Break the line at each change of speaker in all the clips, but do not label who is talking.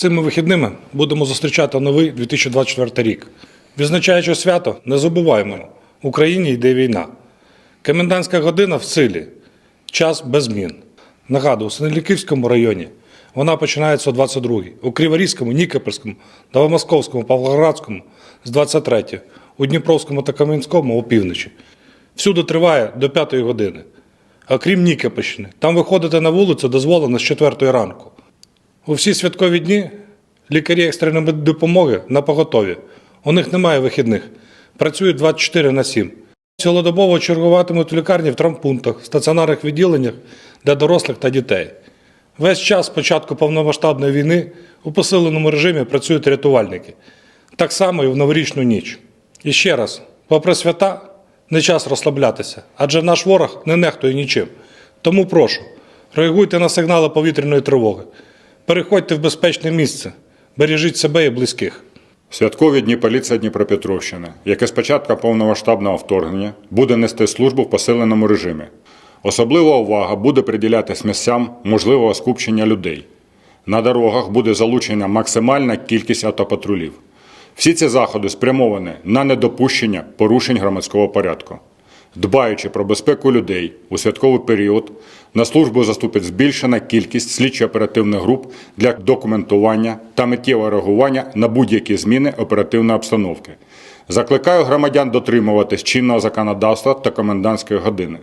Цими вихідними будемо зустрічати новий 2024 рік. Відзначаючи свято, не забуваємо, в Україні йде війна. Комендантська година в силі, час без змін. Нагадую, у Синеліківському районі вона починається о 22-й, у Криворізькому, Нікопольському, Новомосковському, Павлоградському з 23-ї, у Дніпровському та Кам'янському опівночі. Всюди триває до 5-ї години. Окрім Нікопольщини, там виходити на вулицю дозволено з 4-ї ранку. У всі святкові дні лікарі екстреної допомоги на поготові. У них немає вихідних. Працюють 24 на 7. Цілодобово чергуватимуть в лікарні в травмпунктах, стаціонарних відділеннях для дорослих та дітей. Весь час з початку повномасштабної війни у посиленому режимі працюють рятувальники. Так само і в новорічну ніч. І ще раз, попри свята, не час розслаблятися, адже наш ворог не нехтує нічим. Тому прошу, реагуйте на сигнали повітряної тривоги. Переходьте в безпечне місце, бережіть себе і близьких.
Святкові дні поліція Дніпропетровщини, яке з початку повномасштабного вторгнення буде нести службу в посиленому режимі. Особлива увага буде приділятись місцям можливого скупчення людей. На дорогах буде залучена максимальна кількість автопатрулів. Всі ці заходи спрямовані на недопущення порушень громадського порядку. Дбаючи про безпеку людей у святковий період, на службу заступить збільшена кількість слідчо-оперативних груп для документування та миттєвого реагування на будь-які зміни оперативної обстановки. Закликаю громадян дотримуватись чинного законодавства та комендантської години.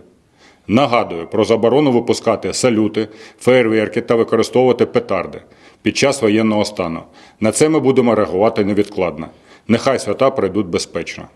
Нагадую про заборону випускати салюти, фейерверки та використовувати петарди під час воєнного стану. На це ми будемо реагувати невідкладно. Нехай свята пройдуть безпечно.